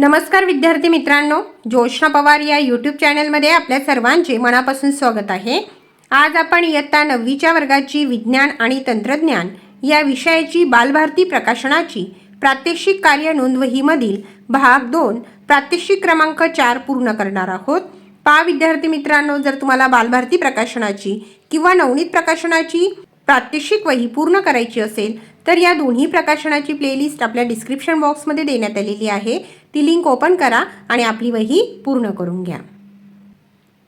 नमस्कार विद्यार्थी मित्रांनो जोशना पवार या यूट्यूब चॅनलमध्ये आपल्या सर्वांचे मनापासून स्वागत आहे. आज आपण इयत्ता नववीच्या वर्गाची विज्ञान आणि तंत्रज्ञान या विषयाची बालभारती प्रकाशनाची प्रात्यक्षिक कार्य नोंदवहीमधील भाग दोन प्रात्यक्षिक क्रमांक चार पूर्ण करणार आहोत. पा विद्यार्थी मित्रांनो जर तुम्हाला बालभारती प्रकाशनाची किंवा नवनीत प्रकाशनाची प्रात्यक्षिक वही पूर्ण करायची असेल तर या दोन्ही प्रकाशनाची प्लेलिस्ट आपल्या डिस्क्रिप्शन बॉक्समध्ये देण्यात आलेली आहे. ती लिंक ओपन करा आणि आपली वही पूर्ण करून घ्या.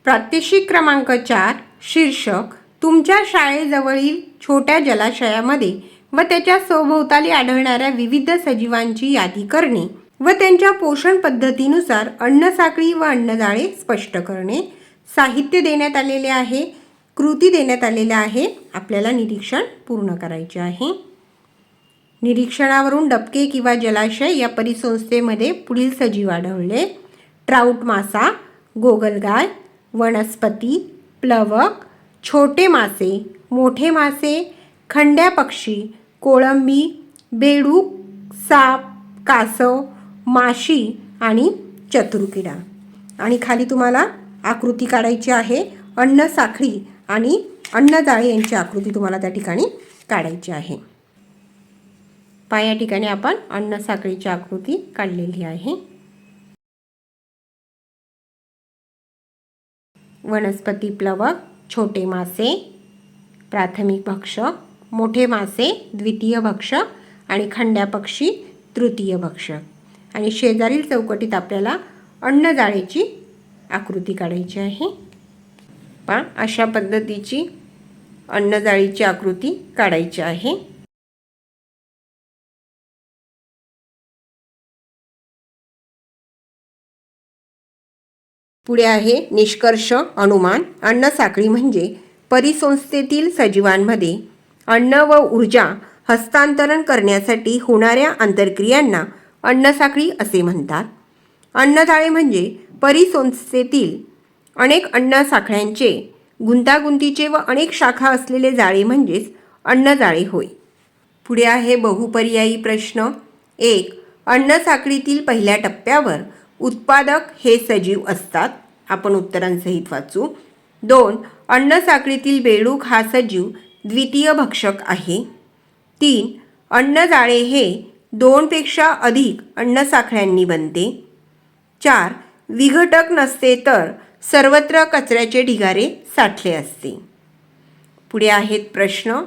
प्रात्यक्षिक क्रमांक चार शीर्षक तुमच्या शाळेजवळील छोट्या जलाशयामध्ये व त्याच्या सभोवताली आढळणाऱ्या विविध सजीवांची यादी करणे व त्यांच्या पोषण पद्धतीनुसार अन्नसाखळी व अन्नजाळे स्पष्ट करणे. साहित्य देण्यात आलेले आहे कृती देण्यात आलेल्या आहे. आपल्याला निरीक्षण पूर्ण करायचे आहे. निरीक्षणावरून डबके किंवा जलाशय या परिसंस्थेमध्ये पुढील सजीव आढळले. ट्राऊट मासा गोगलगाय वनस्पती प्लवक छोटे मासे मोठे मासे खंड्या पक्षी कोळंबी बेडूक साप कासव माशी आणि चतुर्किडा. आणि खाली तुम्हाला आकृती काढायची आहे. अन्न साखळी आणि अन्नजाळी यांची आकृती तुम्हाला त्या ठिकाणी काढायची आहे. पा या ठिकाणी आपण अन्न साखळीची आकृती काढलेली आहे. वनस्पती प्लवक छोटे मासे प्राथमिक भक्षक मोठे मासे द्वितीय भक्षक आणि खंड्या पक्षी तृतीय भक्षक आणि शेजारील चौकटीत आपल्याला अन्नजाळेची आकृती काढायची आहे. पा अशा पद्धतीची अन्नजाळीची आकृती काढायची आहे. पुढे आहे निष्कर्ष अनुमान अन्न साखळी म्हणजे परिसंस्थेतील सजीवांमध्ये अन्न व ऊर्जा हस्तांतरण करण्यासाठी होणाऱ्या आंतरक्रियांना अन्नसाखळी असे म्हणतात. अन्नजाळे म्हणजे परिसंस्थेतील अनेक अन्नसाखळ्यांचे गुंतागुंतीचे व अनेक शाखा असलेले जाळे म्हणजेच अन्नजाळे होय. पुढे आहे बहुपर्यायी प्रश्न. एक अन्नसाखळीतील पहिल्या टप्प्यावर उत्पादक हे सजीव असतात. आपण उत्तरांसहित वाचू. दोन अन्न साखळीतील बेडूक हा सजीव द्वितीय भक्षक आहे. तीन अन्नजाळे हे दोनपेक्षा अधिक अन्नसाखळ्यांनी बनते. चार विघटक नसते तर सर्वत्र कचऱ्याचे ढिगारे साठले असते. पुढे आहेत प्रश्न.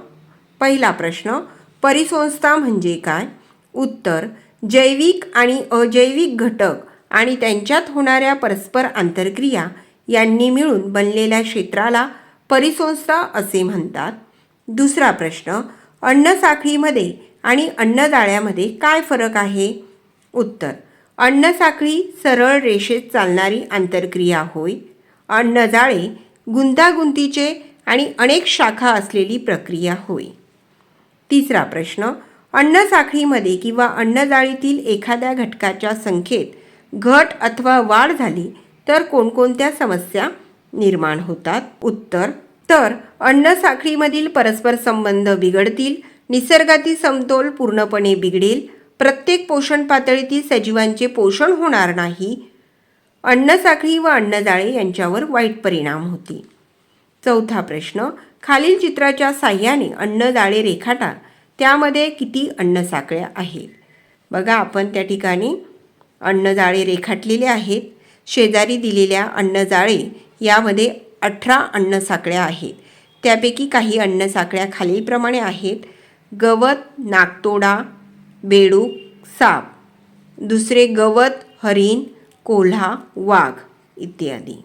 पहिला प्रश्न परिसंस्था म्हणजे काय? उत्तर जैविक आणि अजैविक घटक आणि त्यांच्यात होणाऱ्या परस्पर आंतरक्रिया यांनी मिळून बनलेल्या क्षेत्राला परिसंस्था असे म्हणतात. दुसरा प्रश्न अन्नसाखळीमध्ये आणि अन्नजाळ्यामध्ये काय फरक आहे? उत्तर अन्नसाखळी सरळ रेषेत चालणारी आंतरक्रिया होय. अन्नजाळे गुंतागुंतीचे आणि अनेक शाखा असलेली प्रक्रिया होय. तिसरा प्रश्न अन्नसाखळीमध्ये किंवा अन्नजाळीतील एखाद्या घटकाच्या संख्येत घट अथवा वाढ झाली तर कोणकोणत्या समस्या निर्माण होतात? उत्तर तर अन्नसाखळीमधील परस्पर संबंध बिघडतील निसर्गातील समतोल पूर्णपणे बिघडेल प्रत्येक पोषण पातळीतील सजीवांचे पोषण होणार नाही. अन्नसाखळी व अन्नजाळे यांच्यावर वाईट परिणाम होतील. चौथा प्रश्न खालील चित्राच्या साह्याने अन्नजाळे रेखाटा त्यामध्ये किती अन्नसाखळ्या आहेत? बघा आपण त्या ठिकाणी. अन्नजाळे रेखाटलेले आहेत. शेजारी दिलेल्या अन्नजाळे यामध्ये अठरा अन्नसाकळ्या आहेत. त्यापैकी काही अन्नसाकळ्या खालीलप्रमाणे आहेत. गवत नागतोडा बेडूक साप. दुसरे गवत हरिण कोल्हा वाघ इत्यादी.